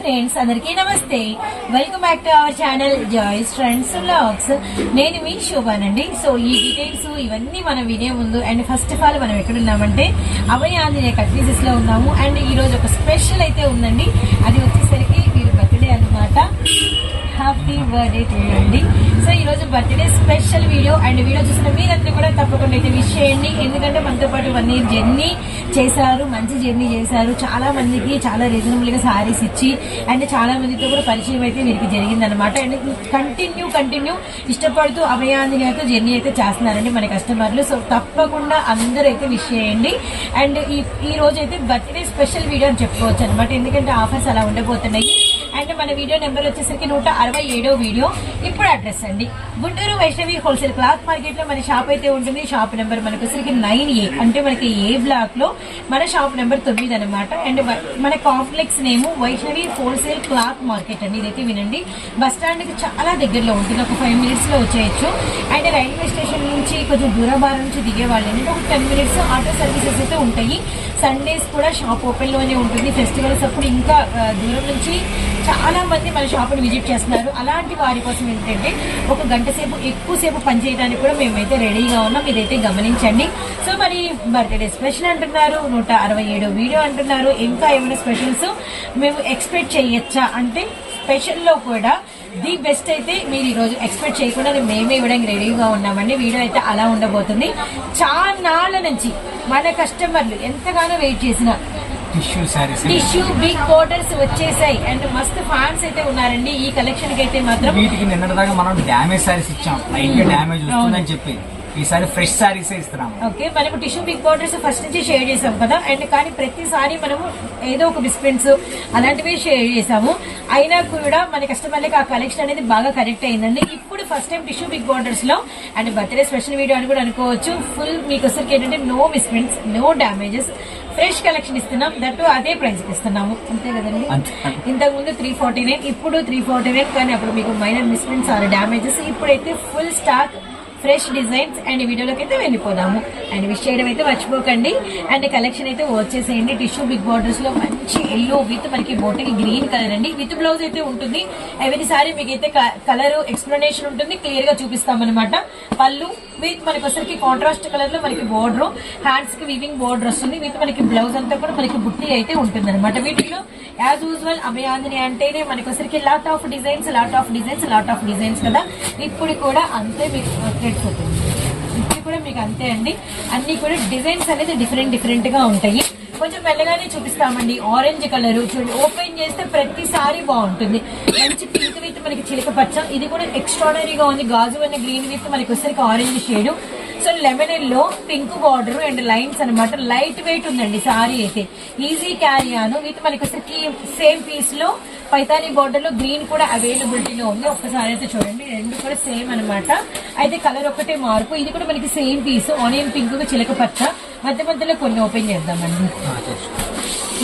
Friends అందరికీ నమస్తే. Welcome back to our channel Joy's friends blogs నేను మీ శోభానండి. సో ఈ డీటెయిల్స్ ఇవన్నీ మనం వినే ముందు అండ్ ఫస్ట్ ఆఫ్ ఆల్ మనం ఎక్కడున్నామంటే అభయ ఆంజనేయ కట్రీసెస్లో ఉన్నాము. అండ్ ఈ రోజు ఒక స్పెషల్ అయితే ఉందండి. అది వచ్చేసరికి మీరు బర్త్డే అన్నమాట. హ్యాపీ బర్త్డే టు అండి. సో ఈ రోజు birthday special video and video చూసిన మీరందరూ కూడా తప్పకుండా అయితే విష్ చేయండి. ఎందుకంటే మనతో పాటు వన్ ఇయర్ జర్నీ చేశారు మంచి జర్నీ చేశారు. చాలా మందికి చాలా రీజనబుల్గా సారీస్ ఇచ్చి అండ్ చాలా మందితో కూడా పరిచయం అయితే వీరికి జరిగింది అనమాట అండ్ కంటిన్యూ కంటిన్యూ ఇష్టపడుతూ అభయాంజనేయతో జర్నీ అయితే చేస్తున్నారండి మన కస్టమర్లు సో తప్పకుండా అందరూ అయితే విష్ చేయండి. అండ్ ఈ ఈ రోజు అయితే బర్త్డే స్పెషల్ వీడియో అని చెప్పుకోవచ్చు అనమాట ఎందుకంటే ఆఫర్స్ అలా ఉండబోతున్నాయి. అండ్ మన వీడియో నెంబర్ వచ్చేసరికి నూట అరవై ఏడో వీడియో ఇప్పుడు అడ్రస్ అండి. గుంటూరు వైష్ణవి హోల్సేల్ క్లాత్ మార్కెట్లో మన షాప్ అయితే ఉంటుంది. షాప్ నెంబర్ మనకు వచ్చేసరికి నైన్ ఏ అంటే మనకి ఏ బ్లాక్లో మన షాప్ నెంబర్ తొమ్మిది అనమాట అండ్ మన complex name Vaishnavi wholesale cloth market అండి. ఇదైతే వినండి. బస్ స్టాండ్కి చాలా దగ్గరలో ఉంటుంది. ఒక ఫైవ్ మినిట్స్లో వచ్చేయచ్చు. అండ్ రైల్వే స్టేషన్ నుంచి కొంచెం దూరభారం నుంచి దిగే వాళ్ళు ఏంటంటే ఒక టెన్ మినిట్స్ ఆటో సర్వీసెస్ అయితే ఉంటాయి. సండేస్ కూడా షాప్ ఓపెన్లోనే ఉంటుంది. ఫెస్టివల్స్ అప్పుడు ఇంకా దూరం నుంచి చాలా మంది మన షాప్ని విజిట్ చేస్తున్నారు. అలాంటి వారి కోసం ఏంటంటే ఒక గంట సేపు ఎక్కువసేపు పనిచేయడానికి కూడా మేమైతే రెడీగా ఉన్నాం. ఇదైతే గమనించండి. సో మరి బర్త్డే స్పెషల్ అంటున్నారు. నూట అరవై ఏడు వీడియో అంటున్నారు. ఇంకా ఏమైనా స్పెషల్స్ మేము ఎక్స్పెక్ట్ చేయొచ్చా? అంటే స్పెషల్లో కూడా ది బెస్ట్ అయితే మీరు ఈరోజు ఎక్స్పెక్ట్ చేయకుండా మేమే ఇవ్వడానికి రెడీగా ఉన్నామండి. వీడియో అయితే అలా ఉండబోతుంది. చాలా నుంచి మన కస్టమర్లు ఎంతగానో వెయిట్ చేసిన tissue saris tissue big borders వచ్చేసాయి. అండ్ మస్తు ఫ్యాన్స్ అయితే ఉన్నారండి. ఈ కలెక్షన్కి అయితే మాత్రం. వీటికి నిన్నటిదాకా మనం డ్యామేజ్ శారీస్ ఇచ్చాం. లైట్గా డ్యామేజ్ వస్తుందని చెప్పి. ఈసారి ఫ్రెష్ శారీస్ ఇస్తున్నాము. ఓకే మనము టిష్యూ బిగ్ బోర్డర్స్ ఫస్ట్ నుంచి షేర్ చేసాం కదా. అండ్ కానీ ప్రతిసారి మనము ఏదో ఒక బిస్పెన్స్ అలాంటివి షేర్ చేసాము. అయినా కూడా మన కస్టమర్లకి ఆ కలెక్షన్ అనేది బాగా కనెక్ట్ అయిందండి. ఇప్పుడు ఫస్ట్ టైం టిష్యూ బిగ్ బోర్డర్స్లో. అండ్ బర్త్డే స్పెషల్ వీడియో అని కూడా అనుకోవచ్చు. ఫుల్ మీకు అసలు ఏంటంటే no misprints no damages fresh collection ఇస్తున్నాం. దట్టు అదే ప్రైస్ ఇస్తున్నాము. అంతే కదండి. ఇంతకు ముందు త్రీ ఫార్టీ నైన్ ఇప్పుడు త్రీ ఫార్టీ నైన్ కానీ అప్పుడు మీకు మైనర్ మిస్ప్రింట్స్ ఆర్ డ్యామేజెస్ ఇప్పుడైతే full stock fresh designs and వీడియోలోకి అయితే వెళ్ళిపోదాము. అండ్ విష్ చేయడం అయితే మర్చిపోకండి. అండ్ కలెక్షన్ అయితే వచ్చేసేయండి. టిష్యూ బిగ్ బార్డర్స్లో మంచి ఎల్లో విత్ మనకి బోటిల్ గ్రీన్ కలర్ అండి. విత్ బ్లౌజ్ అయితే ఉంటుంది. ఎవరి సారీ మీకు అయితే కలర్ ఎక్స్ప్లెనేషన్ ఉంటుంది. క్లియర్గా చూపిస్తామన్నమాట. పళ్ళు విత్ మనకి వచ్చరికి కాంట్రాస్ట్ కలర్లో మనకి బోర్డర్ హ్యాండ్స్కి వివింగ్ బోర్డర్ వస్తుంది. విత్ మనకి బ్లౌజ్ అంతా కూడా మనకి బుట్టి అయితే ఉంటుంది అనమాట వీటిలో యాజ్ యూజువల్ అభయాంజని అంటేనే మనకి వచ్చరికి lot of designs lot of designs lot of designs కదా. ఇప్పుడు కూడా అంతే మీకు రేట్స్ అవుతుంది ఇప్పుడు కూడా మీకు అంతే అండి. అన్ని కూడా డిజైన్స్ అనేది డిఫరెంట్ డిఫరెంట్గా ఉంటాయి. కొంచెం మెల్లగానే చూపిస్తామండి. ఆరెంజ్ కలర్ చూడండి ఓపెన్ చేస్తే ప్రతిసారి బాగుంటుంది. మంచి పింక్ విత్ మనకి చిలక పచ్చ. ఇది కూడా ఎక్స్ట్రాడనరీగా ఉంది. గాజు అనే గ్రీన్ విత్ మనకి వచ్చేసరికి orange shade so lemon yellow pink border and lines అన్నమాట. లైట్ వెయిట్ ఉందండి సారీ అయితే. ఈజీ క్యారీ అను విత్ మనకి వచ్చేసరికి సేమ్ పీస్లో పైతానీ బార్డర్లో గ్రీన్ కూడా అవైలబిలిటీలో ఉంది. ఒక్కసారి అయితే చూడండి. రెండు కూడా సేమ్ అన్నమాట. అయితే కలర్ ఒకటే మార్పు. ఇది కూడా మనకి సేమ్ పీస్ ఆనియన్ పింక్ చిలక పచ్చ. మధ్య మధ్యలో కొన్ని ఓపెన్ చేద్దామండి.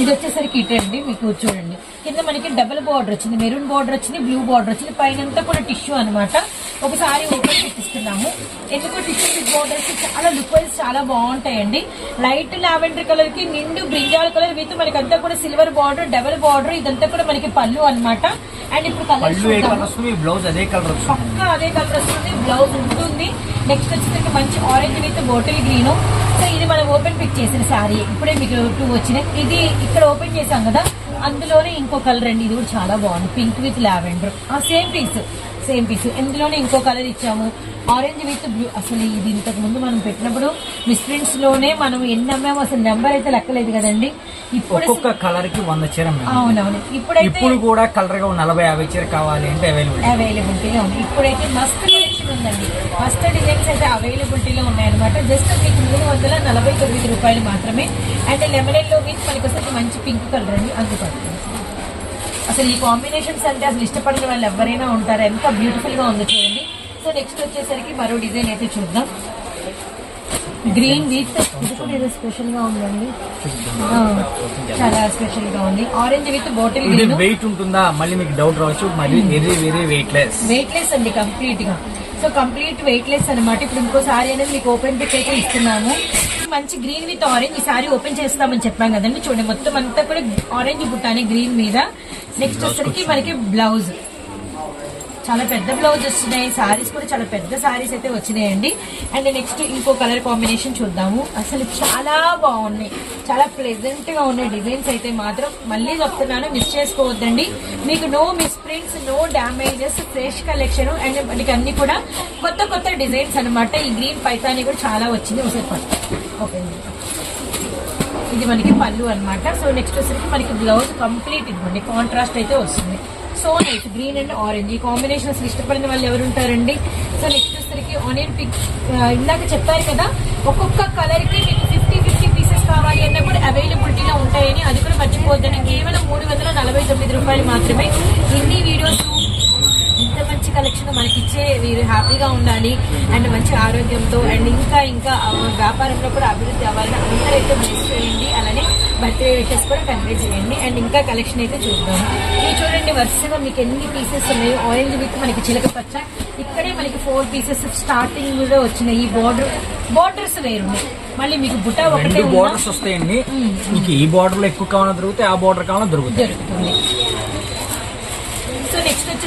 ఇది వచ్చేసరికి ఇటు అండి మీకు చూడండి. కింద మనకి డబుల్ బార్డర్ వచ్చింది మెరూన్ బార్డర్ వచ్చింది బ్లూ బార్డర్ వచ్చింది పైన అంతా కూడా టిష్యూ అన్నమాట. ఒకసారి ఓపెన్ చూపిస్తున్నాము ఎందుకో టిష్యూ బిగ్ బార్డర్స్ చాలా లుక్ వైజ్ చాలా బాగుంటాయండి. లైట్ లావెండర్ కలర్కి నిండు బ్రింజాల్ కలర్ విత్ మనకి అంతా కూడా సిల్వర్ బార్డర్ డబుల్ బార్డర్ ఇదంతా కూడా మనకి పళ్ళు అన్నమాట. అండ్ ఇప్పుడు కలర్ బ్లౌజ్ అదే కలర్ వస్తుంది. పక్కా అదే కలర్ వస్తుంది. బ్లౌజ్ ఉంటుంది. నెక్స్ట్ వచ్చేసరికి మంచి orange with bottle green so ఇది మనం ఓపెన్ పిక్ చేసిన శారీ ఇప్పుడే మీకు టూ వచ్చినాయి. ఇది ఇక్కడ ఓపెన్ చేసాం కదా. అందులోనే ఇంకో కలర్ అండి ఇది కూడా చాలా బాగుంది. పింక్ విత్ లావెండర్ ఆ సేమ్ పీస్ సేమ్ పీస్ ఇందులోనే ఇంకో కలర్ ఇచ్చాము. ఆరెంజ్ విత్ బ్లూ అసలు ఇది ఇంతకు ముందు మనం పెట్టినప్పుడు మిస్ప్రింట్స్లోనే మనం ఎన్ని అమ్మాము అసలు నెంబర్ అయితే లెక్కలేదు కదండి. ఇప్పుడు కలర్కి వంద చీర. అవునవును. ఇప్పుడైతే ఇప్పుడు కూడా కలర్గా నలభై యాభై చీర కావాలి అంటే అవైలబుల్ అవైలబిలిటీలో ఉంది. ఇప్పుడైతే మస్తు కలెక్షన్ ఉందండి మస్తు డిజైన్స్ అయితే అవైలబిలిటీలో ఉన్నాయన్నమాట. జస్ట్ మీకు మూడు వందల నలభై తొమ్మిది రూపాయలు మాత్రమే. అండ్ లెమన్లో విత్ మనకి వస్తే మంచి పింక్ కలర్ అండి. అందుబాటులో అసలు ఈ కాంబినేషన్స్ అంటే అసలు ఇష్టపడిన వాళ్ళు ఎవరైనా ఉంటారు. ఎంత బ్యూటిఫుల్గా ఉందో చూడండి. సో నెక్స్ట్ వచ్చేసరికి మరో డిజైన్ అయితే చూద్దాం. గ్రీన్ విత్ ఇది కూడా ఏదో స్పెషల్గా ఉందండి చాలా స్పెషల్గా ఉంది. Orange with bottle green weight ఉంటుందా? మళ్ళీ మీకు డౌట్ రావచ్చు. మళ్ళీ very very weightless weightless అండి కంప్లీట్గా సో కంప్లీట్ వెయిట్ లెస్ అనమాట ఇప్పుడు ఇంకో సారీ అనేది మీకు ఓపెన్ పిక్ అయితే ఇస్తున్నాము మంచి గ్రీన్ విత్ ఆరెంజ్ ఈ సారీ ఓపెన్ చేస్తామని చెప్పాం కదండి. చూడండి మొత్తం అంతా కూడా ఆరెంజ్ బుట్టాని గ్రీన్ మీద. నెక్స్ట్ వచ్చేసరికి మనకి బ్లౌజ్ చాలా పెద్ద బ్లౌజ్ వస్తున్నాయి. సారీస్ కూడా చాలా పెద్ద సారీస్ అయితే వచ్చినాయండి. అండ్ నెక్స్ట్ ఇంకో కలర్ కాంబినేషన్ చూద్దాము. అసలు చాలా బాగున్నాయి. చాలా ప్లెజెంట్గా ఉన్నాయి డిజైన్స్ అయితే మాత్రం. మళ్ళీ చెప్తున్నాను మిస్ చేసుకోవద్దండి. మీకు no misprints no damages fresh collection and మనకి అన్ని కూడా కొత్త కొత్త డిజైన్స్ అన్నమాట. ఈ గ్రీన్ పైతాని కూడా చాలా వచ్చింది. ఒకసారి ఓకే ఇది మనకి పళ్ళు అన్నమాట. సో నెక్స్ట్ వచ్చేసరికి మనకి బ్లౌజ్ కంప్లీట్ ఇవ్వండి. కాంట్రాస్ట్ అయితే వస్తుంది. So nice green and orange ఈ కాంబినేషన్ అసలు ఇష్టపడిన వాళ్ళు ఎవరు ఉంటారండి? సో నెక్స్ట్ వచ్చేసరికి ఆనియన్ పిక్ ఇందాక చెప్పారు కదా ఒక్కొక్క కలర్కి మీకు ఫిఫ్టీ ఫిఫ్టీ పీసెస్ కావాలి అన్న కూడా అవైలబిలిటీలో ఉంటాయని అది కూడా మర్చిపోద్దండి కేవలం మూడు వందల నలభై తొమ్మిది రూపాయలు మాత్రమే. ఇన్ని వీడియోస్ ఇంత మంచి కలెక్షన్ మనకి ఇచ్చే వీరు హ్యాపీగా ఉండాలి అండ్ మంచి ఆరోగ్యంతో అండ్ ఇంకా ఇంకా వ్యాపారంలో కూడా అభివృద్ధి అవ్వాలని అందరైతే బ్లెస్ చేయండి అలానే బర్త్డే విషెస్ కూడా కన్వే చేయండి. అండ్ ఇంకా కలెక్షన్ అయితే చూద్దాం. ఇది చూడండి వరుసగా మీకు ఎన్ని పీసెస్ ఉన్నాయో. ఆరెంజ్ విత్ మనకి చిలక పచ్చ. ఇక్కడే మనకి ఫోర్ పీసెస్ స్టార్టింగ్ కూడా వచ్చినాయి. ఈ బార్డర్ బార్డర్స్ వేరున్నాయి. మళ్ళీ మీకు బుట్ట ఒకటే? బోర్డర్స్ వస్తాయండి. మీకు ఈ బార్డర్లో ఎక్కువ కావాలన్నా దొరుకుతాయి ఆ బార్డర్ సో నెక్స్ట్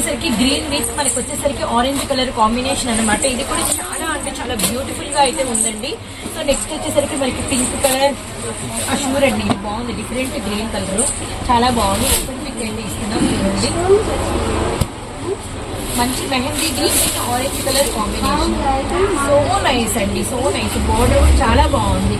వచ్చేసరికి గ్రీన్ మిక్స్ మనకి వచ్చేసరికి ఆరెంజ్ కలర్ కాంబినేషన్ అన్నమాట. ఇది కూడా చాలా అంటే చాలా బ్యూటిఫుల్గా అయితే ఉందండి. సో నెక్స్ట్ వచ్చేసరికి మనకి పింక్ కలర్ అష్యూర్ అండి. ఇది బాగుంది. డిఫరెంట్ గ్రీన్ కలర్ చాలా బాగుంది. మీకు ఏంటి ఇస్తున్నాం చూడండి. మంచి mehndi green and orange colour combination so nice అండి. సో నైస్ బోర్డర్ చాలా బాగుంది.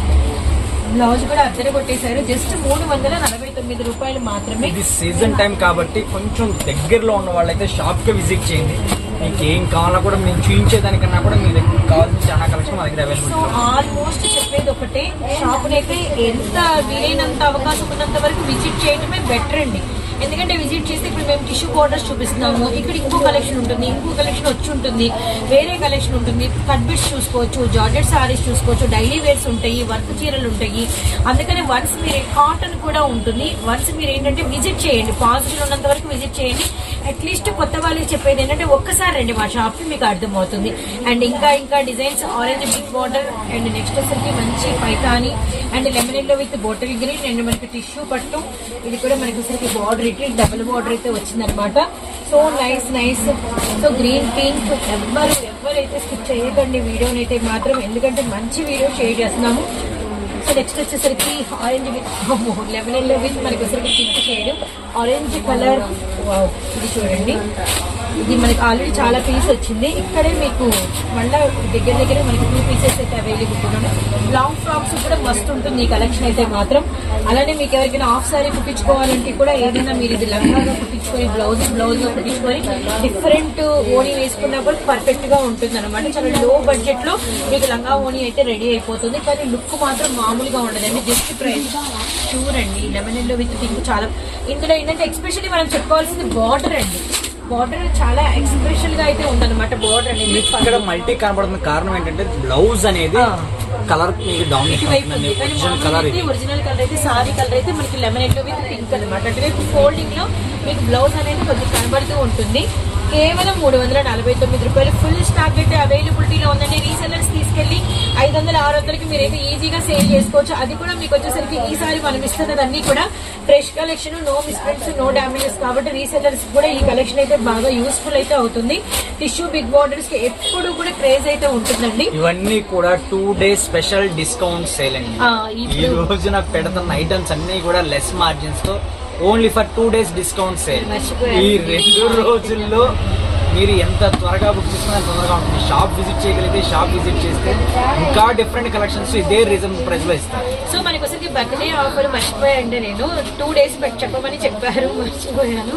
బ్లౌజ్ కూడా అద్దరు కొట్టేశారు. జస్ట్ మూడు వందల నలభై తొమ్మిది రూపాయలు మాత్రమే. ఇది సీజన్ టైం కాబట్టి కొంచెం దగ్గరలో ఉన్న వాళ్ళైతే షాప్కి విజిట్ చేయండి. మీకు ఏం కావాలన్నా కూడా మేము చూపించేదానికన్నా కూడా మీ దగ్గర కావాల్సిన చాలా కలెక్షన్ మా దగ్గర సో అవైలబుల్ ఆల్మోస్ట్ చెప్పేది ఒకటే షాప్ అయితే ఎంత వీలైనంత అవకాశం ఉన్నంత వరకు విజిట్ చేయడమే బెటర్ అండి. ఎందుకంటే విజిట్ చేస్తే ఇప్పుడు మేము టిష్యూ బోర్డర్స్ చూపిస్తున్నాము ఇక్కడ ఇంకో కలెక్షన్ ఉంటుంది ఇంకో కలెక్షన్ వచ్చి ఉంటుంది వేరే కలెక్షన్ ఉంటుంది కట్ బిట్స్ చూసుకోవచ్చు జార్జెట్ సారీస్ చూసుకోవచ్చు డైలీ వేర్స్ ఉంటాయి వర్క్ చీరలు ఉంటాయి. అందుకనే వన్స్ మీరు కాటన్ కూడా ఉంటుంది వన్స్ మీరు ఏంటంటే విజిట్ చేయండి పాజిటివ్ ఉన్నంత వరకు విజిట్ చేయండి. అట్లీస్ట్ కొత్త వాళ్ళకి చెప్పేది ఏంటంటే ఒక్కసారి రండి మా షాప్కి మీకు అర్థమవుతుంది. అండ్ ఇంకా ఇంకా designs orange big border and next వచ్చేసరికి మంచి Paithani and lemon yellow with bottle green and మనకి టిష్యూ పట్టు. ఇది కూడా మనకి వచ్చేసరికి బార్డర్ ఇట్టి డబుల్ బార్డర్ అయితే వచ్చిందనమాట. So nice nice so green pink ఎవ్వరు ఎవరైతే స్కిప్ చేయకండి వీడియోని అయితే మాత్రం. ఎందుకంటే మంచి వీడియో షేర్ చేస్తున్నాము. సో నెక్స్ట్ వచ్చేసరికి orange with lemon yellow with మనకి వచ్చేసరికి పింక్ షేడ్ ఆరెంజ్ కలర్ ఇది చూడండి. ఇది మనకి ఆల్రెడీ చాలా పీస్ వచ్చింది. ఇక్కడే మీకు మళ్ళీ దగ్గర దగ్గర మనకి టూ పీసెస్ అయితే అవైలబుల్ ఉన్నాయి. లాంగ్ ఫ్రాక్స్ కూడా మస్తు ఉంటుంది. ఈ కలెక్షన్ అయితే మాత్రం. అలానే మీకు ఎవరికైనా హాఫ్ సారీ కుట్టించుకోవాలంటే కూడా ఏదైనా మీరు ఇది లంగాగా కుట్టించుకొని బ్లౌజ్ బ్లౌజ్ కుట్టించుకొని డిఫరెంట్ ఓణి వేసుకున్నా కూడా పర్ఫెక్ట్గా ఉంటుంది అనమాట చాలా లో బడ్జెట్లో మీకు లంగా ఓణి అయితే రెడీ అయిపోతుంది. కానీ లుక్ మాత్రం మామూలుగా ఉండదండి. జస్ట్ ప్రైస్ చూడండి. లెమన్ ఎల్లో విత్ పింక్ చాలా. ఇందులో ఏంటంటే ఎక్స్పెషల్లీ మనం చెప్పుకోవాల్సింది బార్డర్ అండి. బార్డర్ చాలా ఎక్స్ప్రెషన్గా అయితే ఉందన్నమాట బార్డర్ అనేది. ఇక్కడ మల్టీ కనబడుతున్న కారణం ఏంటంటే బ్లౌజ్ అనేది. కలర్ మామూలుగా కలర్ ఇది ఒరిజినల్ కలర్ అయితే సారీ కలర్ అయితే మనకి లెమన్ ఎల్లో విత్ పింక్ అనమాట అటువైపు ఫోల్డింగ్లో మీకు బ్లౌజ్ అనేది కొంచెం కనబడుతూ ఉంటుంది. కేవలం మూడు వందల నలభై తొమ్మిది రూపాయలు. ఫుల్ స్టాక్ అయితే అవైలబిలిటీలో ఉందండి. రీసెల్లర్స్ తీసుకెళ్ళి ఐదు వందల ఆరు వందలకి మీరైతే ఈజీగా సేల్ చేసుకోవచ్చు. అది కూడా మీకు వచ్చేసరికి ఈసారి మనం ఇస్తున్నది అన్ని కూడా fresh collection no misprints no damages కాబట్టి రీసెల్లర్స్ కూడా ఈ కలెక్షన్ అయితే బాగా యూస్ఫుల్ అయితే అవుతుంది. టిష్యూ బిగ్ బార్డర్స్కి ఎప్పుడు కూడా క్రేజ్ అయితే ఉంటుందండి. ఇవన్నీ కూడా two days special discount sale అండి. ఈ రోజున పెడుతున్న ఐటమ్స్ అన్ని కూడా less మార్జిన్స్తో only for two days discount sale. ఈ రెండు రోజుల్లో మీరు ఎంత త్వరగా బుక్ చేసుకున్నా అంత తొందరగా ఉంటుంది. షాప్ విజిట్ చేయగలిగితే షాప్ విజిట్ చేస్తే ఇంకా డిఫరెంట్ కలెక్షన్స్ ఇదే రీజనబుల్ ప్రైస్లో ఇస్తారు. సో మనకి వచ్చరికి బర్త్డే ఆఫర్ మర్చిపోయాయండి నేను. టూ డేస్ చెప్పమని చెప్పారు మర్చిపోయాను.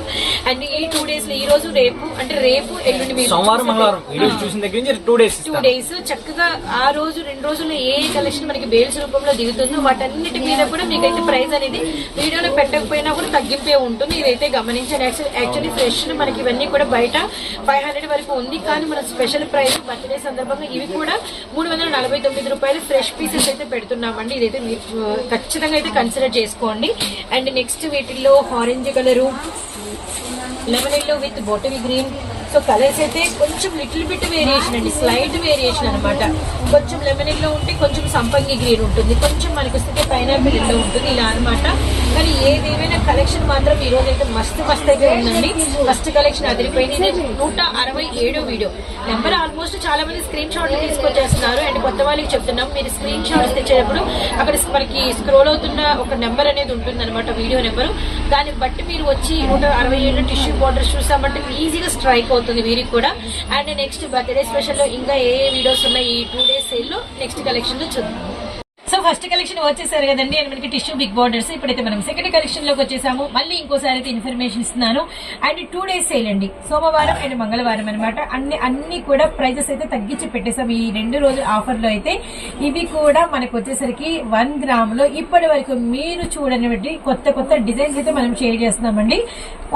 అండ్ ఈ టూ డేస్లో ఈ రోజు రేపు అంటే రేపు ఎల్లుండి సోమవారం మంగళవారం. వీడియో చూసిన దగ్గర నుంచి టూ డేస్ టూ డేస్ చక్కగా ఆ రోజు రెండు రోజుల్లో ఏ కలెక్షన్ మనకి బేల్స్ రూపంలో దిగుతుందో వాటన్నిటి మీద కూడా మీకైతే ప్రైస్ అనేది వీడియోలో పెట్టకపోయినా కూడా తగ్గింపే ఉంటుంది. ఇదైతే గమనించండి. యాక్చువల్లీ ఫ్రెష్ మనకి ఇవన్నీ కూడా బయట ఫైవ్ హండ్రెడ్ వరకు ఉంది. కానీ మన స్పెషల్ ప్రైస్ బర్త్డే సందర్భంగా ఇవి కూడా మూడు వందల నలభై తొమ్మిది రూపాయలు ఫ్రెష్ పీసెస్ అయితే పెడుతున్నామండి. ఇదైతే మీరు ఖచ్చితంగా అయితే కన్సిడర్ చేసుకోండి. అండ్ నెక్స్ట్ వీటిల్లో orange colour lemon yellow with bottle green. So colours అయితే కొంచెం లిటిల్ బిట్ వేరియేషన్ అండి స్లైట్ వేరియేషన్ అనమాట కొంచెం లెమన్ ఎల్లో ఉంటే కొంచెం సంపంగి గ్రీన్ ఉంటుంది. కొంచెం మనకి వస్తే పైనాపిల్ ఎల్లో ఉంటుంది. ఇలా అనమాట కానీ ఏదేమైనా కలెక్షన్ మాత్రం ఈ రోజు అయితే మస్తు మస్తు అయితే ఉందండి. ఫస్ట్ కలెక్షన్ అదిరిపోయింది. నూట అరవై ఏడో వీడియో. నెంబర్ ఆల్మోస్ట్ చాలా మంది స్క్రీన్ షాట్లు తీసుకొచ్చేస్తున్నారు. అండ్ కొత్త వాళ్ళకి చెప్తున్నాం మీరు స్క్రీన్ షాట్స్ తెచ్చేటప్పుడు అక్కడ మనకి స్క్రోల్ అవుతున్న ఒక నెంబర్ అనేది ఉంటుంది అనమాట వీడియో నెంబర్. దాన్ని బట్టి మీరు వచ్చి నూట అరవై ఏడు టిష్యూ బార్డర్స్ చూసామంటే ఈజీగా స్ట్రైక్ అవుతుంది వీరికి కూడా. అండ్ నెక్స్ట్ బర్త్డే స్పెషల్లో ఇంకా ఏ వీడియోస్ ఉన్నాయి ఈ టూ డేస్ సేల్లో నెక్స్ట్ కలెక్షన్లో చూద్దాం. సో ఫస్ట్ కలెక్షన్ వచ్చేసారు కదండి. అండ్ మనకి టిష్యూ బిగ్ బార్డర్స్ ఇప్పుడైతే మనం సెకండ్ కలెక్షన్లోకి వచ్చేసాము. మళ్ళీ ఇంకోసారి అయితే ఇన్ఫర్మేషన్ ఇస్తున్నాను. అండ్ టూ డేస్ సేల్ అండి. సోమవారం అండ్ మంగళవారం అనమాట అన్ని అన్ని కూడా ప్రైజెస్ అయితే తగ్గించి పెట్టేసాం ఈ రెండు రోజుల ఆఫర్లో అయితే ఇవి కూడా మనకు వచ్చేసరికి వన్ గ్రామ్లో ఇప్పటి వరకు మీరు చూడని కొత్త కొత్త డిజైన్స్ అయితే మనం షేర్ చేస్తున్నామండి.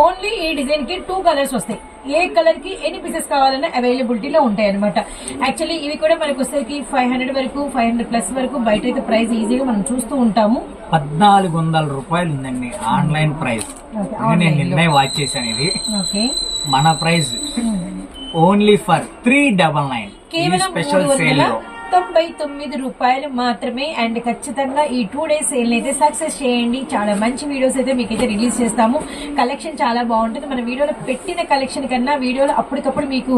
ఓన్లీ ఈ డిజైన్కి టూ కలర్స్ వస్తాయి. ఏ కలర్కి ఎన్ని పీసెస్ కావాలన్నా అవైలబిలిటీలో ఉంటాయి అనమాట యాక్చువల్లీ ఇవి కూడా మనకు వచ్చేసరికి ఫైవ్ హండ్రెడ్ వరకు ఫైవ్ హండ్రెడ్ ప్లస్ వరకు బయట అయితే ప్రైస్ ఈజీగా మనం చూస్తూ ఉంటాము. పద్నాలుగు వందల రూపాయలు ఉందండి ఆన్లైన్ ప్రైస్. నేను నిన్నే వాచ్ చేశాను ఇది. ఓకే మన price. Only for three double nine special సేల్లో. తొంభై తొమ్మిది రూపాయలు మాత్రమే అండ్ ఖచ్చితంగా ఈ టూ డేస్ సేల్ అయితే సక్సెస్ చేయండి. చాలా మంచి వీడియోస్ అయితే మీకైతే రిలీజ్ చేస్తాము. కలెక్షన్ చాలా బాగుంటుంది. మన వీడియోలో పెట్టిన కలెక్షన్ కన్నా వీడియోలో అప్పటికప్పుడు మీకు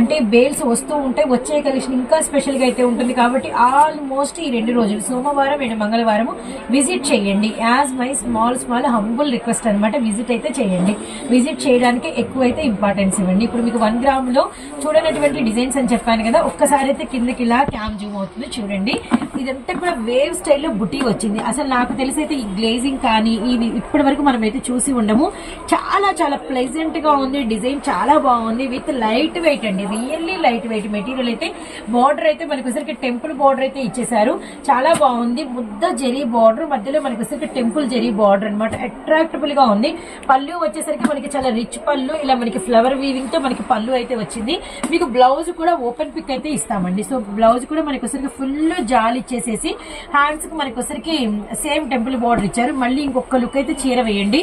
అంటే బేల్స్ వస్తూ ఉంటాయి. వచ్చే కలెక్షన్ ఇంకా స్పెషల్గా అయితే ఉంటుంది కాబట్టి ఆల్మోస్ట్ ఈ రెండు రోజులు సోమవారం అండ్ మంగళవారం విజిట్ చేయండి. As my small small humble request అనమాట విజిట్ అయితే చేయండి. విజిట్ చేయడానికి ఎక్కువ అయితే ఇంపార్టెన్స్ ఇవ్వండి. ఇప్పుడు మీకు వన్ గ్రామ్లో చూడనటువంటి డిజైన్స్ అని చెప్పాను కదా ఒక్కసారి అయితే కిందకి ఇలా క్యామ్ జూమ్ అవుతుంది చూడండి. ఇదంతా కూడా వేవ్ స్టైల్లో బుటీ వచ్చింది. అసలు నాకు తెలిసి అయితే ఈ గ్లేజింగ్ కానీ ఇవి ఇప్పటి వరకు మనం అయితే చూసి ఉండము. చాలా చాలా ప్లెజెంట్గా ఉంది. డిజైన్ చాలా బాగుంది. విత్ లైట్ వెయిట్ అండి. Really light weight. మెటీరియల్ అయితే బార్డర్ అయితే మనకి వచ్చరికి టెంపుల్ బార్డర్ అయితే ఇచ్చేసారు చాలా బాగుంది. ముద్ద జరీ బార్డర్. మధ్యలో మనకి వచ్చరికి టెంపుల్ జరీ బార్డర్ అనమాట అట్రాక్టబుల్గా ఉంది. పళ్ళు వచ్చేసరికి మనకి చాలా రిచ్ పళ్ళు ఇలా మనకి ఫ్లవర్ వీవింగ్తో మనకి పళ్ళు అయితే వచ్చింది. మీకు బ్లౌజ్ కూడా ఓపెన్ పిక్ అయితే ఇస్తామండి. సో బ్లౌజ్ కూడా మనకి వచ్చరికి ఫుల్ జాల్ ఇచ్చేసేసి హ్యాండ్స్కి మనకి వచ్చరికి సేమ్ టెంపుల్ బార్డర్ ఇచ్చారు. మళ్ళీ ఇంకొక లుక్ అయితే చీర వేయండి.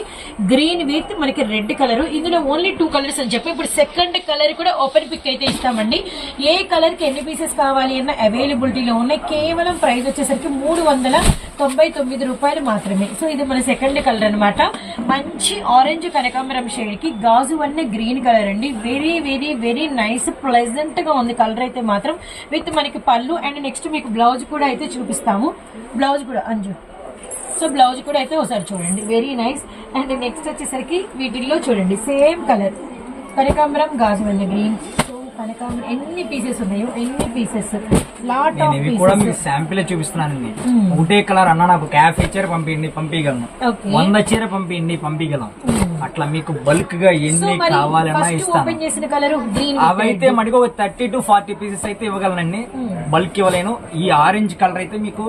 గ్రీన్ విత్ మనకి రెడ్ కలర్ ఇందులో ఓన్లీ టూ కలర్స్ అని చెప్పి. ఇప్పుడు సెకండ్ కలర్ కూడా ఓపెన్ పిక్ అయితే ఇస్తామండి. ఏ కలర్కి ఎన్ని పీసెస్ కావాలి అన్న అవైలబిలిటీలో ఉన్నాయి. కేవలం ప్రైస్ వచ్చేసరికి మూడు వందల తొంభై తొమ్మిది రూపాయలు మాత్రమే. సో ఇది మన సెకండ్ కలర్ అన్నమాట. మంచి ఆరెంజ్ కనకాంబరం షేడ్కి గాజు వన్నే గ్రీన్ కలర్ అండి. వెరీ వెరీ వెరీ నైస్ ప్లెజెంట్గా ఉంది కలర్ అయితే మాత్రం. విత్ మనకి పళ్ళు అండ్ నెక్స్ట్ మీకు బ్లౌజ్ కూడా అయితే చూపిస్తాము. బ్లౌజ్ కూడా అంజు. సో బ్లౌజ్ కూడా అయితే ఒకసారి చూడండి. Very nice. అండ్ నెక్స్ట్ వచ్చేసరికి వీటిల్లో చూడండి. Same colour. కనకాంబరం గాజు వల్ల గ్రీన్. సో కనకాంబరం ఎన్ని పీసెస్ ఉన్నాయో ఎన్ని పీసెస్ లాట్ నేను ఆఫ్ ఇవి కూడా మీకు పీసెస్ శాంపిల్ చూపిస్తున్నానండి ఒకటే కలర్ అన్న నాకు క్యాఫ్ చీర పంపించండి పంపించగలను. ఓకే వంద చీర పంపించండి పంపించగలం అట్లా మీకు బల్క్గా సో ఎన్ని మరి కావాలన్నా ఫస్ట్ ఇస్తాను. ఓపెన్ చేసిన కలర్ గ్రీన్ అవైతే మనకి ఒక థర్టీ టు ఫార్టీ పీసెస్ అయితే ఇవ్వగలనండి. బల్క్ ఇవ్వలేను. ఈ ఆరెంజ్ కలర్ అయితే మీకు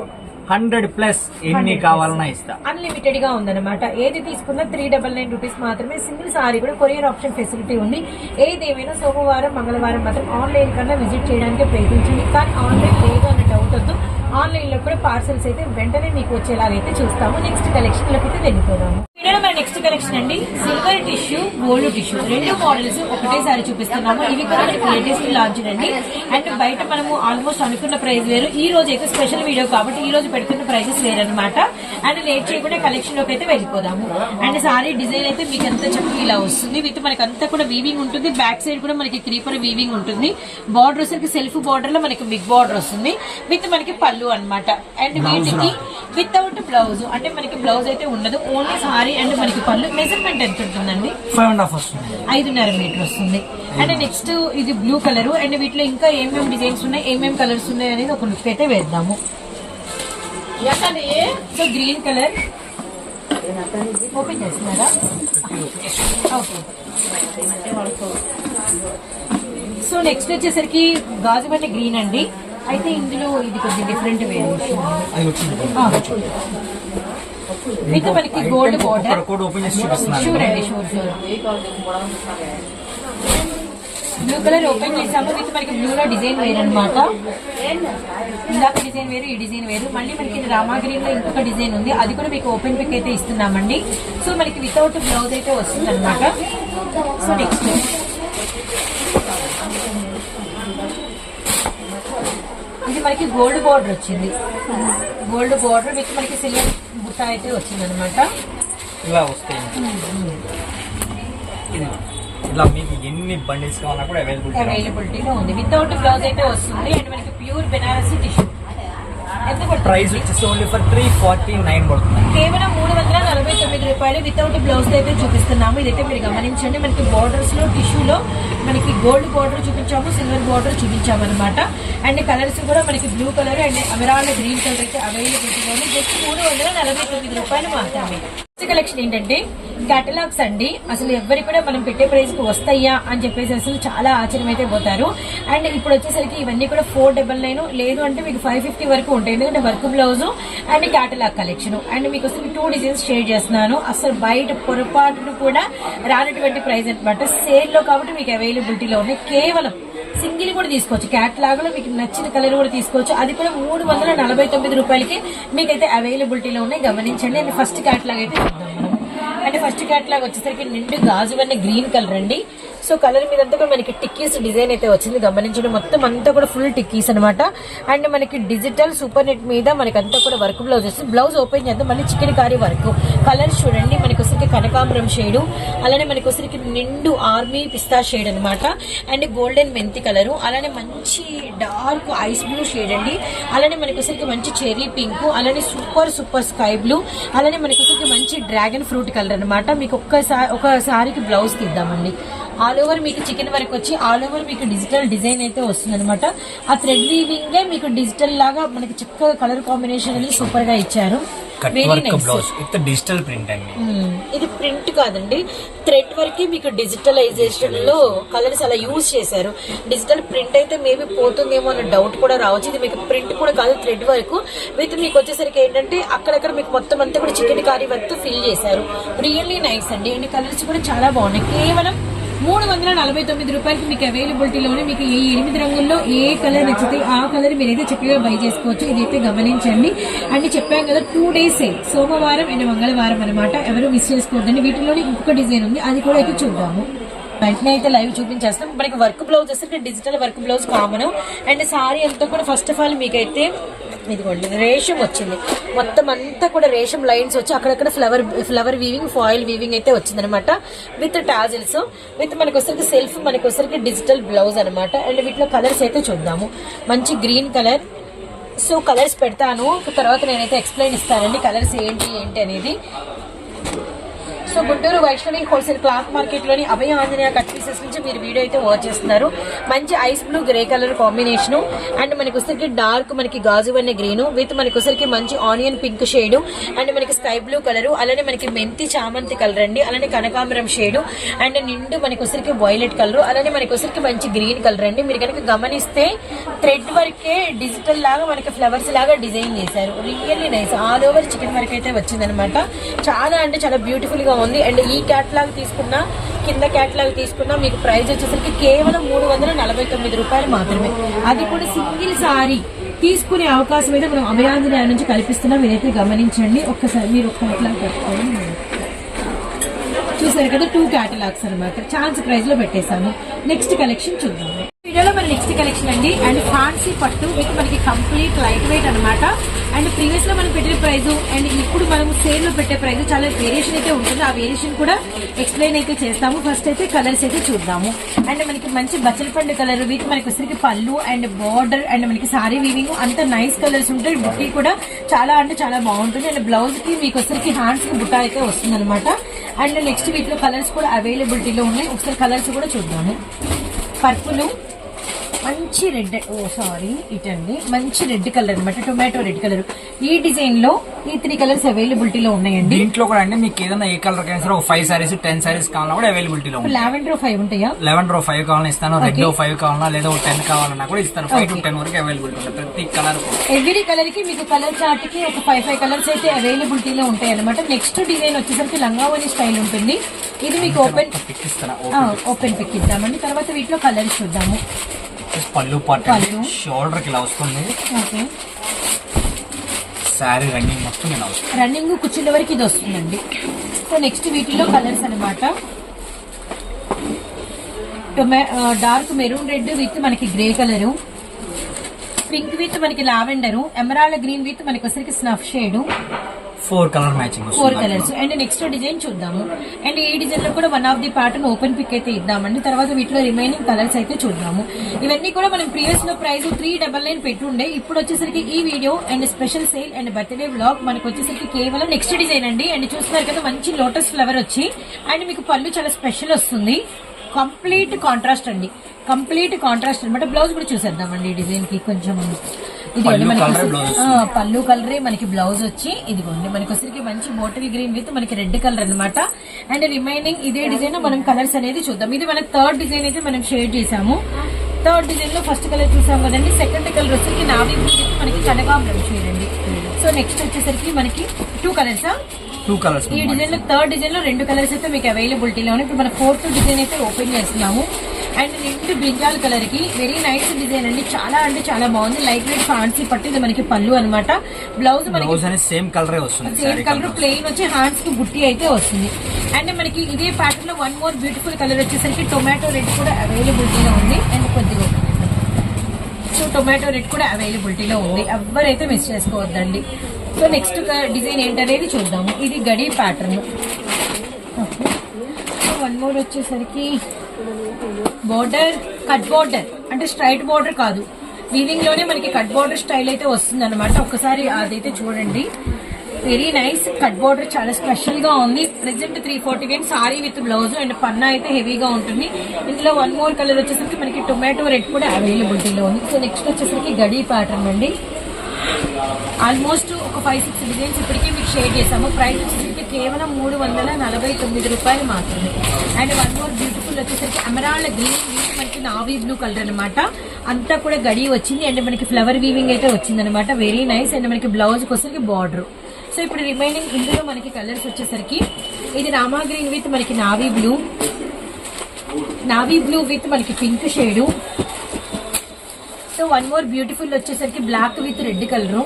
హండ్రెడ్ ప్లస్ ఎన్ని కావాలన్నా ఇస్తా. అన్లిమిటెడ్గా ఉందన్నమాట. ఏది తీసుకున్నా త్రీ డబల్ నైన్ రూపీస్ మాత్రమే. సింగిల్ సారీ కూడా కొరియర్ ఆప్షన్ ఫెసిలిటీ ఉంది. ఏదేమైనా సోమవారం మంగళవారం మాత్రం ఆన్లైన్ కన్నా విజిట్ చేయడానికి ప్రయత్నించండి. కానీ ఆన్లైన్ లేదు అన్న డౌట్ వద్దు. ఆన్లైన్లో కూడా పార్సల్స్ అయితే వెంటనే మీకు వచ్చేలాగైతే చూస్తాము. నెక్స్ట్ కలెక్షన్లోకి అయితే వెళ్ళిపోదాము. వీడియోలో మన నెక్స్ట్ కలెక్షన్ అండి. సిల్వర్ టిష్యూ గోల్డ్ టిష్యూ రెండు మోడల్స్ ఒకటేసారి చూపిస్తున్నాము. ఇవి కూడా మనకి లేటెస్ట్ లాంచ్ అండి. అండ్ బయట మనము ఆల్మోస్ట్ అనుకున్న ప్రైస్ వేరు. ఈ రోజు అయితే స్పెషల్ వీడియో కాబట్టి ఈ రోజు పెడుతున్న ప్రైజెస్ వేరు అనమాట అండ్ లేట్ చేయకుండా కలెక్షన్లోకి అయితే వెళ్ళిపోదాము. అండ్ సారీ డిజైన్ అయితే మీకు అంత చక్కగా ఇలా వస్తుంది. విత్ మనకి అంతా కూడా వీవింగ్ ఉంటుంది. బ్యాక్ సైడ్ కూడా మనకి క్రీపర్ వీవింగ్ ఉంటుంది. బార్డర్ వచ్చరికి సెల్ఫ్ బార్డర్లో మనకి బిగ్ బార్డర్ వస్తుంది. విత్ మనకి పళ్ళు అన్నమాట. అండ్ వీటికి వితౌట్ బ్లౌజ్ అంటే మనకి బ్లౌజ్ అయితే ఉండదు. ఓన్లీ సారీ అండ్ మనకి పళ్ళు. మెజర్మెంట్ ఎంత ఉంటుందండి? ఫైవ్ అండ్ హాఫ్ వస్తుంది. ఐదున్నర మీటర్ వస్తుంది. అండ్ నెక్స్ట్ ఇది బ్లూ కలర్ అండ్ వీటిలో ఇంకా ఏమేమి డిజైన్స్ ఉన్నాయి? ఏమేమి కలర్స్ ఉన్నాయి అనేది ఒక లుక్ అయితే వేద్దాము. సో గ్రీన్ కలర్ ఓపెన్ చేస్తున్నారా? ఓకే సో నెక్స్ట్ వచ్చేసరికి గాజుబండ గ్రీన్ అండి. అయితే ఇందులో ఇది కొంచెం డిఫరెంట్ వేరియేషన్ విత్ మనకి గోల్డ్ బార్డర్ చూపిస్తున్నాను షూర్ అండి షూర్ బ్లూ కలర్ ఓపెన్ చేసాము విత్ మనకి బ్లూ లో డిజైన్ వేరు అనమాట ఇందాక డిజైన్ వేరు ఈ డిజైన్ వేరు. మళ్ళీ మనకి రామా లో ఇంకొక డిజైన్ ఉంది. అది కూడా మీకు ఓపెన్ పిక్ అయితే ఇస్తున్నామండి. సో మనకి వితౌట్ బ్లౌజ్ అయితే వస్తుంది అనమాట సో నెక్స్ట్ ఇది మనకి గోల్డ్ బార్డర్ వచ్చింది. గోల్డ్ బార్డర్ విత్ మనకి సిల్వర్ బుట్ట అయితే వచ్చింది అనమాట ఇలా వస్తాయి. ఇలా మీకు ఎన్ని బండిల్స్ కావాలన్నా కూడా అవైలబుల్ అవైలబిలిటీలో ఉంది. వితౌట్ బ్లౌజ్ అయితే వస్తుంది. అండ్ మనకి ప్యూర్ బెనారసి టిష్యూ ప్రైస్ వచ్చేసి only for three forty nine పడుతుంది. కేవలం మూడు వందల నలభై తొమ్మిది రూపాయలు. వితౌట్ బ్లౌజ్ అయితే చూపిస్తున్నాము. ఇదైతే మీరు గమనించండి. మనకి బార్డర్స్లో టిష్యూలో మనకి గోల్డ్ బార్డర్ చూపించాము సిల్వర్ బార్డర్ చూపించాము అనమాట అండ్ కలర్స్ కూడా మనకి blue colour and emerald green colour అయితే అవైలబిలిటీలో ఉంది జస్ట్ మూడు వందల నలభై తొమ్మిది రూపాయలు మాత్రమే. నెక్స్ట్ కలెక్షన్ ఏంటంటే కేటలాగ్స్ అండి. అసలు ఎవరికి కూడా మనం పెట్టే ప్రైస్కి వస్తాయా అని చెప్పేసి అసలు చాలా ఆశ్చర్యం అయితే పోతారు. అండ్ ఇప్పుడు వచ్చేసరికి ఇవన్నీ కూడా ఫోర్ డబల్ నైన్. లేదు అంటే మీకు ఫైవ్ ఫిఫ్టీ వరకు ఉంటాయి. ఎందుకంటే work blouse and catalogue collection and మీకు వచ్చి టూ డిజైన్స్ షేర్ చేస్తున్నాను. అసలు బయట పొరపాటును కూడా రానటువంటి ప్రైస్ అనమాట సేల్లో కాబట్టి మీకు అవైలబిలిటీలో ఉన్నాయి. కేవలం సింగిల్ కూడా తీసుకోవచ్చు. క్యాట్లాగ్లో మీకు నచ్చిన కలర్ కూడా తీసుకోవచ్చు. అది కూడా మూడు వందల నలభై తొమ్మిది రూపాయలకి మీకైతే అవైలబిలిటీలో ఉన్నాయి. గమనించండి. అండ్ ఫస్ట్ క్యాట్లాగ్ అయితే చూద్దాం అంటే ఫస్ట్ క్యాట్లాగ్ వచ్చేసరికి నిండు గాజువన్నీ గ్రీన్ కలర్ అండి. సో కలర్ మీద అంతా కూడా మనకి టిక్కీస్ డిజైన్ అయితే వచ్చింది. గమనించండి మొత్తం అంతా కూడా ఫుల్ టిక్కీస్ అనమాట అండ్ మనకి డిజిటల్ సూపర్ నెట్ మీద మనకి అంతా కూడా వర్క్ బ్లౌజ్ వస్తుంది. బ్లౌజ్ ఓపెన్ చేద్దాం. మళ్ళీ చికెన్ కారీ వర్క్ కలర్స్ చూడండి. మనకి వచ్చరికి కనకాంబరం షేడు అలానే మనకి వచ్చరికి నిండు ఆర్మీ పిస్తా షేడ్ అనమాట అండ్ గోల్డెన్ మెంతి కలర్ అలానే మంచి డార్క్ ఐస్ బ్లూ షేడ్ అండి. అలానే మనకి వచ్చరికి మంచి చెరీ పింక్ అలానే సూపర్ సూపర్ స్కై బ్లూ అలానే మనకి వచ్చరికి మంచి డ్రాగన్ ఫ్రూట్ కలర్ అనమాట మీకు ఒక్కసారి ఒక సారికి బ్లౌజ్ తీద్దామండి ఆల్ ఓవర్ మీకు చికెన్ వర్క్ వచ్చి ఆల్ ఓవర్ మీకు డిజిటల్ డిజైన్ అయితే వస్తుంది అనమాట ఆ థ్రెడ్ వీవింగ్ మీకు డిజిటల్ లాగా మనకి చక్కగా కలర్ కాంబినేషన్ అనేది సూపర్గా ఇచ్చారు. డిజిటల్ ప్రింట్ అండి. ఇది ప్రింట్ కాదండి. థ్రెడ్ వరకే మీకు డిజిటలైజేషన్లో కలర్స్ అలా యూజ్ చేశారు. డిజిటల్ ప్రింట్ అయితే మేబీ పోతుందేమో అన్న డౌట్ కూడా రావచ్చు. ఇది మీకు ప్రింట్ కూడా కాదు థ్రెడ్ వరకు. విత్ మీకు వచ్చేసరికి ఏంటంటే అక్కడక్కడ మీకు మొత్తం అంతా కూడా చికెన్ కారీ వర్క్ ఫిల్ చేశారు. రియల్లీ నైస్ అండి. అండ్ కలర్స్ కూడా చాలా బాగున్నాయి. కేవలం మూడు వందల నలభై తొమ్మిది రూపాయలకి మీకు అవైలబిలిటీలోనే మీకు ఏ ఎనిమిది రంగుల్లో ఏ కలర్ నచ్చితే ఆ కలర్ మీరైతే చక్కగా బై చేసుకోవచ్చు. ఇదైతే గమనించండి. అండ్ చెప్పాం కదా టూ డేస్ సోమవారం అండ్ మంగళవారం అనమాట ఎవరు మిస్ చేసుకోవద్దండి. వీటిలోనే ఇంకొక డిజైన్ ఉంది. అది కూడా అయితే చూద్దాము. వెంటనే అయితే లైవ్ చూపించేస్తాం. మనకి వర్క్ బ్లౌజ్ వస్తే digital work blouse common and sari అంతా కూడా ఫస్ట్ ఆఫ్ ఆల్ మీకైతే ఇదిగోండి రేషం వచ్చింది. మొత్తం అంతా కూడా రేషం లైన్స్ వచ్చి అక్కడక్కడ flower flower weaving foil weaving అయితే వచ్చింది అనమాట విత్ టాజిల్స్ విత్ మనకి వచ్చరికి సెల్ఫ్ మనకి వచ్చరికి డిజిటల్ బ్లౌజ్ అనమాట అండ్ వీటిలో కలర్స్ అయితే చూద్దాము. మంచి గ్రీన్ కలర్ సో కలర్స్ పెడతాను. తర్వాత నేనైతే ఎక్స్ప్లెయిన్ ఇస్తానండి కలర్స్ ఏంటి ఏంటి అనేది. So Guntur Vaishnavi wholesale cloth మార్కెట్లోని Abhaya Anjaneya cut pieces నుంచి మీరు వీడియో అయితే వాచ్ చేస్తున్నారు. మంచి ice blue grey colour combination. And మనకి వచ్చరికి డార్క్ మనకి గాజు అనే గ్రీన్. విత్ మనకి వచ్చరికి మంచి ఆనియన్ పింక్ షేడ్. అండ్ మనకి స్కై బ్లూ కలర్. అలానే మనకి మెంతి చామంతి కలర్ అండి. అలానే కనకాంబరం షేడ్. అండ్ నిండు మనకి వచ్చరికి వైలెట్ కలర్. అలానే మనకి వచ్చరికి మంచి గ్రీన్ కలర్ అండి. మీరు కనుక గమనిస్తే థ్రెడ్ వర్కే డిజిటల్ లాగా మనకి ఫ్లవర్స్ లాగా డిజైన్ చేశారు. Really nice. All over chikan work అయితే వచ్చిందనమాట. చాలా అంటే చాలా బ్యూటిఫుల్గా ఉంది. అండ్ ఈ క్యాట్లాగ్ తీసుకున్నా కింద క్యాట్లాగ్ తీసుకున్నా మీకు ప్రైస్ వచ్చేసరికి కేవలం మూడు వందల నలభై తొమ్మిది రూపాయలు మాత్రమే. అది కూడా సింగిల్ సారీ తీసుకునే అవకాశం అయితే మనం అభయాంజనేయ నుంచి కల్పిస్తున్నాం. మీరైతే గమనించండి. ఒక్కసారి మీరు ఒక్క క్యాట్లాగ్ పెట్టుకోండి. చూసారు కదా టూ క్యాటలాగ్స్ అన్నమాట. ఛాన్స్ ప్రైస్లో పెట్టేశాము నెక్స్ట్ కలెక్షన్ చూద్దాం. వీడియోలో మన నెక్స్ట్ కలెక్షన్ అండి. అండ్ ఫ్యాన్సీ పట్టు విత్ మనకి కంప్లీట్ లైట్ వెయిట్ అనమాట అండ్ ప్రీవియస్లో మనం పెట్టిన ప్రైస్ అండ్ ఇప్పుడు మనం సేల్లో పెట్టే ప్రైస్ చాలా వేరియేషన్ అయితే ఉంటుంది. ఆ వేరియేషన్ కూడా ఎక్స్ప్లెయిన్ అయితే చేస్తాము. ఫస్ట్ అయితే కలర్స్ అయితే చూద్దాము. అండ్ మనకి మంచి బచ్చల పండు కలర్ వీటి మనకి వచ్చరికి పళ్ళు అండ్ బార్డర్ అండ్ మనకి సారీ వీవింగ్ అంత నైస్ కలర్స్ ఉంటాయి. బుట్టి కూడా చాలా అంటే చాలా బాగుంటుంది. అండ్ బ్లౌజ్కి మీకు వచ్చరికి హ్యాండ్స్కి బుట్ట అయితే వస్తుంది అనమాట అండ్ నెక్స్ట్ వీటిలో కలర్స్ కూడా అవైలబిలిటీలో ఉన్నాయి. ఒకసారి కలర్స్ కూడా చూద్దాము. పర్పుల్ మంచి రెడ్ ఓ సారీ ఇటండి. మంచి రెడ్ కలర్ అన్నమాట టొమాటో రెడ్ కలర్. ఈ డిజైన్లో ఈ త్రీ కలర్స్ అవైలబిలిటీలో ఉన్నాయండి. దీంట్లో కూడా అండి మీకు ఏదైనా ఏ కలర్ కైనా సరే ఫైవ్ సారీస్ టెన్ సారీస్ కావాలన్నా కూడా అవైలబిలిటీలో ఉంది లావెండర్ ఫైవ్ ఉంటాయా? లెవెన్ రో ఫైవ్ కావాలన్నా ఇస్తాను రెడ్. ఫైవ్ కావాలన్నా లేదా టెన్ కావాలన్నా కూడా ఇస్తాను. Five to. టెన్ వరకు అవైలబిలిటీ ఉంటుంది ప్రతి కలర్ ఎవ్రీ కలర్కి మీకు కలర్ చార్ట్కి ఒక ఫైవ్ ఫైవ్ కలర్స్ అయితే అవైలబిలిటీలో ఉంటాయి అనమాట నెక్స్ట్ డిజైన్ వచ్చేసరికి లంగావని స్టైల్ ఉంటుంది. ఇది మీకు ఓపెన్ ఓపెన్ పిక్ ఇద్దామండి. తర్వాత వీటిలో కలర్స్ చూద్దాము. పళ్ళు పాట పళ్ళు. షోల్డర్కి ఇలా వస్తుంది. ఓకే. శారీ రన్నింగ్ మొత్తం ఇలా వస్తుంది. రన్నింగ్ కుర్చీల వరకు ఇది వస్తుందండి. సో నెక్స్ట్ వీటిలో కలర్స్ అనమాట డార్క్ మెరూన్ రెడ్ విత్ మనకి గ్రే కలరు పింక్ విత్ మనకి లావెండర్ ఎమరాల్డ్ గ్రీన్ విత్ మనకి వచ్చరికి snuff shade four colour matching four colours and next design చూద్దాము. అండ్ ఈ డిజైన్లో కూడా one of the pattern open pick అయితే ఇద్దామండి. తర్వాత వీటిలో రిమైనింగ్ కలర్స్ అయితే చూద్దాము. ఇవన్నీ కూడా మనం ప్రీవియస్లో ప్రైస్ త్రీ డబల్ నైన్ పెట్టుండే. ఇప్పుడు వచ్చేసరికి ఈ video and special sale and birthday vlog మనకు వచ్చేసరికి కేవలం నెక్స్ట్ డిజైన్ అండి. అండ్ చూస్తున్నారు కదా మంచి లోటస్ ఫ్లవర్ వచ్చి. అండ్ మీకు పళ్ళు చాలా స్పెషల్ వస్తుంది. కంప్లీట్ కాంట్రాస్ట్ అండి. కంప్లీట్ కాంట్రాస్ట్ అన్నమాట. బ్లౌజ్ కూడా చూసేద్దామండి ఈ డిజైన్కి కొంచెం ఇదిగోండి మనకి పళ్ళు కలరే మనకి బ్లౌజ్ వచ్చి ఇదిగోండి మనకి వచ్చరికి మంచి బాటిల్ గ్రీన్ విత్ మనకి రెడ్ కలర్ అన్నమాట. అండ్ రిమైనింగ్ ఇదే డిజైన్ మనం కలర్స్ అనేది చూద్దాం. ఇది మనకి థర్డ్ డిజైన్ అయితే మనం షేడ్ చేసాము థర్డ్ డిజైన్లో ఫస్ట్ కలర్ చూసాం కదండి. సెకండ్ కలర్ వచ్చేసరికి నావీ బ్లూ మనకి కనకాంబరం అండి. సో నెక్స్ట్ వచ్చేసరికి మనకి టూ కలర్సా టూ కలర్స్ ఈ డిజైన్లో థర్డ్ డిజైన్లో రెండు కలర్స్ అయితే మీకు అవైలబిలిటీలో ఉన్నాయి. ఇప్పుడు మన ఫోర్త్ డిజైన్ అయితే ఓపెన్ చేస్తున్నాము. అండ్ నిండు బ్రింజాల్ కలర్కి వెరీ నైస్ డిజైన్ అండి. చాలా అంటే చాలా బాగుంది. లైట్ వెయిట్ ఫ్యాన్సీ పట్టు ఇది మనకి పళ్ళు అన్నమాట. బ్లౌజ్ మనకి సేమ్ కలరే వస్తుంది సేమ్ కలర్ ప్లెయిన్ వచ్చి హ్యాండ్స్కి బుట్టి అయితే వస్తుంది. అండ్ మనకి ఇదే ప్యాటర్న్లో వన్ మోర్ బ్యూటిఫుల్ కలర్ వచ్చేసరికి టొమాటో రెడ్ కూడా అవైలబిలిటీలో ఉంది. అండ్ కొద్దిగా సో టొమాటో రెడ్ కూడా అవైలబిలిటీలో ఉంది. ఎవరైతే మిస్ చేసుకోవద్దండి. సో నెక్స్ట్ డిజైన్ ఏంటనేది చూద్దాము. ఇది గడి ప్యాటర్న్ సో వన్ మోర్ వచ్చేసరికి బోర్డర్ కట్ బోర్డర్ అంటే స్ట్రైట్ బోర్డర్ కాదు. వీవింగ్లోనే మనకి కట్ బోర్డర్ స్టైల్ అయితే వస్తుంది అనమాట ఒకసారి అదైతే చూడండి. వెరీ నైస్ కట్ బోర్డర్ చాలా స్పెషల్గా ఉంది. Present three forty game sari with blouse and పన్నా అయితే హెవీగా ఉంటుంది. ఇందులో వన్ మోర్ కలర్ వచ్చేసరికి మనకి టొమాటో రెడ్ కూడా అవైలబిలిటీలో ఉంది. సో నెక్స్ట్ వచ్చేసరికి గడి ప్యాటర్న్ అండి. ఆల్మోస్ట్ ఒక ఫైవ్ సిక్స్ డిజైన్స్ ఇప్పటికే మీకు షేర్ చేసాము ప్రైస్ వచ్చేసరికి కేవలం మూడు వందల నలభై తొమ్మిది రూపాయలు మాత్రమే. అండ్ వన్ మోర్ బ్యూటిఫుల్ వచ్చేసరికి అమరాళ్ళ గ్రీన్ వీట్ మనకి నావీ బ్లూ కలర్ అనమాట అంతా కూడా గడి వచ్చింది. అండ్ మనకి ఫ్లవర్ వీవింగ్ అయితే వచ్చింది అనమాట వెరీ నైస్ అండ్ మనకి బ్లౌజ్ కోసరికి బార్డర్ సో ఇప్పుడు రిమైనింగ్ ఇందులో మనకి కలర్స్ వచ్చేసరికి ఇది రామా గ్రీన్ విత్ మనకి navy blue navy blue with మనకి pink shade so one more beautiful వచ్చేసరికి black with red colour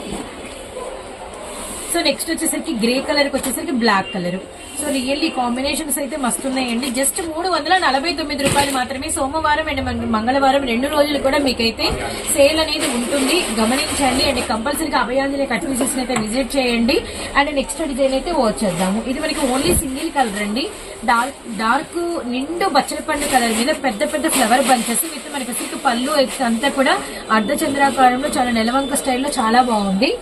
so next వచ్చేసరికి గ్రే కలర్కి వచ్చేసరికి black colour so really combinations అయితే మస్తు ఉన్నాయండి. జస్ట్ మూడు వందల నలభై తొమ్మిది రూపాయలు మాత్రమే సోమవారం అండ్ మంగళవారం రెండు రోజులు కూడా మీకైతే సేల్ అనేది ఉంటుంది. గమనించండి. అండ్ కంపల్సరీగా అభయాంజలి కట్ పీసెస్ అయితే విజిట్ చేయండి. అండ్ నెక్స్ట్ డిజైన్ అయితే వచ్చేద్దాము ఇది మనకి ఓన్లీ సింగిల్ కలర్ అండి. డార్క్ డార్క్ నిండు బచ్చలపండు కలర్ మీద పెద్ద పెద్ద ఫ్లవర్ బంచెస్ విత్ మనకి సిక్కు పళ్ళు అంతా కూడా అర్ధచంద్రాకారంలో చాలా నెలవంక స్టైల్లో చాలా బాగుంది.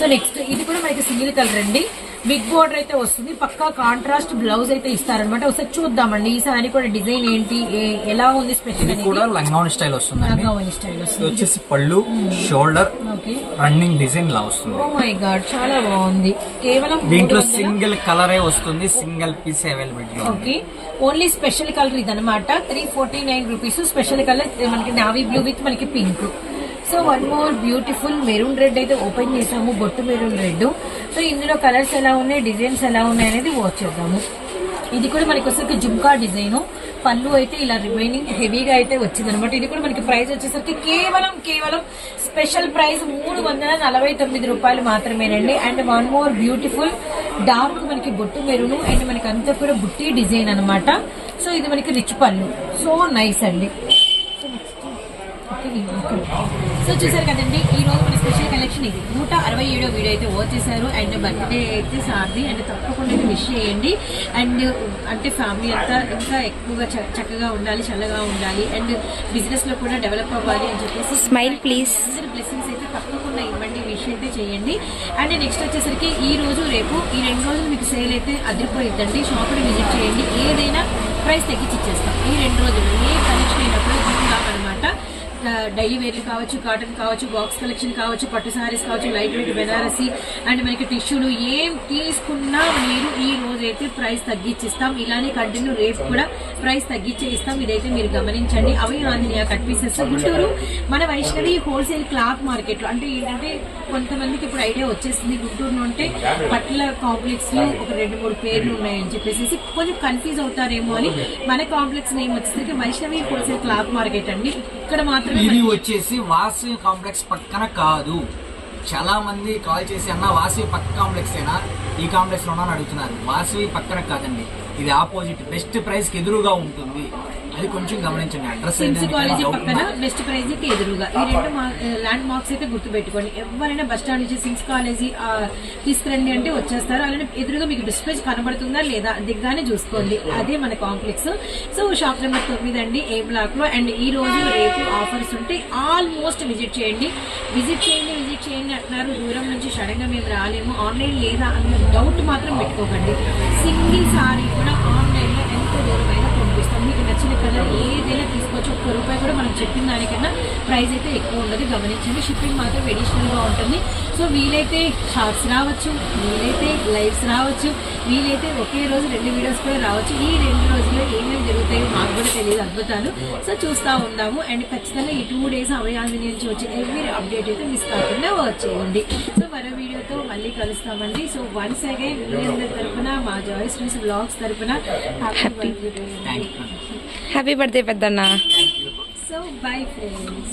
సో నెక్స్ట్ ఇది కూడా మనకి సింగిల్ కలర్ అండి. బిగ్ బోర్డర్ అయితే వస్తుంది. పక్కా కాంట్రాస్ట్ బ్లౌజ్ అయితే ఇస్తారనమాట ఒకసారి చూద్దామండి. ఈ సారీ కూడా డిజైన్ ఏంటి? ఏ- ఎలా ఉంది స్పెషల్ ఇది కూడా లంగావన్ స్టైల్ వస్తుందండి. గౌన్ స్టైల్ ఇది వస్తుంది వచ్చేసి పళ్ళు షోల్డర్ ఓకే రన్నింగ్ డిజైన్ లా వస్తుంది. ఓ మై గాడ్ చాలా బాగుంది. కేవలం దీంట్లో సింగిల్ కలరే వస్తుంది. Single piece availability okay only special colour ఇదనమాట three forty nine rupees special colour మనకి నావీ బ్లూ విత్ మనకి pink so one more beautiful maroon red అయితే ఓపెన్ చేసాము బొట్టు మెరూన్ రెడ్ సో ఇందులో కలర్స్ ఎలా ఉన్నాయి డిజైన్స్ ఎలా ఉన్నాయి అనేది వాచ్ చేద్దాము. ఇది కూడా మనకి వచ్చేసరికి జుమ్కా డిజైన్ పళ్ళు అయితే ఇలా రిమైనింగ్ హెవీగా అయితే వచ్చింది అనమాట ఇది కూడా మనకి ప్రైస్ వచ్చేసరికి కేవలం కేవలం స్పెషల్ ప్రైస్ మూడు వందల నలభై తొమ్మిది రూపాయలు మాత్రమేనండి. And one more beautiful dark మనకి బొట్టు మెరును అండ్ మనకి అంతా కూడా బుట్టి డిజైన్ అనమాట. సో ఇది మనకి రిచ్ పళ్ళు. సో నైస్ అండి. ఓకే, సో చూసారు కదండి ఈ రోజు మన స్పెషల్ కలెక్షన్ ఇది. నూట అరవై ఏడో వీడియో అయితే వాచ్ చేశారు. అండ్ బర్త్డే అయితే సార్ది. అండ్ తప్పకుండా అయితే విష్ చేయండి. అండ్ అంటే ఫ్యామిలీ అంతా ఇంకా ఎక్కువగా చక్కగా ఉండాలి చల్లగా ఉండాలి. అండ్ బిజినెస్లో కూడా డెవలప్ అవ్వాలి అని చెప్పేసి please. అందరి బ్లెస్సింగ్స్ అయితే తప్పకుండా ఇవ్వండి విష్ అయితే చేయండి. అండ్ నెక్స్ట్ వచ్చేసరికి ఈ రోజు రేపు ఈ రెండు రోజులు మీకు సేల్ అయితే అదిరిపోయిద్దండి. షాప్ని విజిట్ చేయండి. ఏదైనా ప్రైస్ తగ్గించి ఇచ్చేస్తాం. ఈ రెండు రోజులు. డైలీ వేర్లు కావచ్చు కాటన్ కావచ్చు బాక్స్ కలెక్షన్ కావచ్చు పట్టు సారీస్ కావచ్చు లైట్ వెయిట్ బెనారసి అండ్ మనకి టిష్యూలు ఏం తీసుకున్నా మీరు ఈ రోజు అయితే ప్రైస్ తగ్గించిస్తాం. ఇలానే కంటిన్యూ రేపు కూడా ప్రైస్ తగ్గించే ఇస్తాం. ఇదైతే మీరు గమనించండి. అవి ఆంజనేయ కట్ పీసెస్ గుంటూరు మన వైష్ణవి హోల్సేల్ క్లాత్ మార్కెట్లో అంటే ఏంటంటే కొంతమందికి ఇప్పుడు ఐడియా వచ్చేసింది. గుంటూరులో అంటే పట్ల కాంప్లెక్స్లో ఒక రెండు మూడు పేర్లు ఉన్నాయని చెప్పేసి కొంచెం కన్ఫ్యూజ్ అవుతారేమో అని మన కాంప్లెక్స్ నేమ్ వచ్చేసరికి వైష్ణవి హోల్సేల్ క్లాత్ మార్కెట్ అండి. ఇక్కడ మాత్రమే ఇది వచ్చేసి వాసవి కాంప్లెక్స్ పక్కన కాదు. చాలా మంది కాల్ చేసి అన్న వాసవి పక్క కాంప్లెక్స్ ఏనా? ఈ కాంప్లెక్స్లో అని అడుగుతున్నారు. వాసవి పక్కన కాదండి. ఇది ఆపోజిట్. బెస్ట్ ప్రైస్కి ఎదురుగా ఉంటుంది. అది కొంచెం గమనించండి. అడ్రస్ సిమ్స్ కాలేజీ పక్కన బెస్ట్ ప్రైజ్కి ఎదురుగా ఈ రెండు ల్యాండ్ మార్క్స్ అయితే గుర్తుపెట్టుకోండి. ఎవరైనా బస్ స్టాండ్ నుంచి సిమ్స్ కాలేజీ తీసుకురండి అంటే వచ్చేస్తారు. అలానే ఎదురుగా మీకు డిస్ప్లే కనబడుతుందా లేదా దిగ్గానే చూసుకోండి. అదే మన కాంప్లెక్స్ సో షాప్ నెంబర్ తొమ్మిది అండి ఏ బ్లాక్లో. అండ్ ఈ రోజు రేపు ఆఫర్స్ ఉంటాయి ఆల్మోస్ట్ విజిట్ చేయండి. విజిట్ చేయండి విజిట్ చేయండి అంటున్నారు. దూరం నుంచి సడన్గా మేము రాలేము. ఆన్లైన్ లేదా అన్న డౌట్ మాత్రం పెట్టుకోకండి. సింగిల్ సారీ కూడా ఆన్లైన్లో ఎంత దూరమైనా చేస్తాం. మీకు నచ్చిన కలర్ ఏదైనా తీసుకోవచ్చు. ఒక్క రూపాయి కూడా మనం చెప్పిన దానికన్నా ప్రైస్ అయితే ఎక్కువ ఉండదు. గమనించండి. షిప్పింగ్ మాత్రం ఎడిషనల్గా ఉంటుంది. సో వీలైతే షార్ట్స్ రావచ్చు వీలైతే లైవ్స్ రావచ్చు వీలైతే ఒకే రోజు రెండు వీడియోస్ కూడా రావచ్చు. ఈ రెండు రోజుల్లో ఏమేమి జరుగుతాయో మాకు కూడా తెలియదు అద్భుతాలు. సో చూస్తూ ఉందాము. అండ్ ఖచ్చితంగా ఈ టూ డేస్ అవయాజని నుంచి వచ్చే ఎవ్రీ అప్డేట్ అయితే మిస్ కాకుండా వచ్చేయండి సో మరో వీడియోతో మళ్ళీ కలుస్తామండి. సో వన్స్ అగైన్ మీ అందరి తరపున మా జాయిస్ న్యూస్ బ్లాగ్స్ తరపున happy thank you happy birthday Peddanna. So bye friends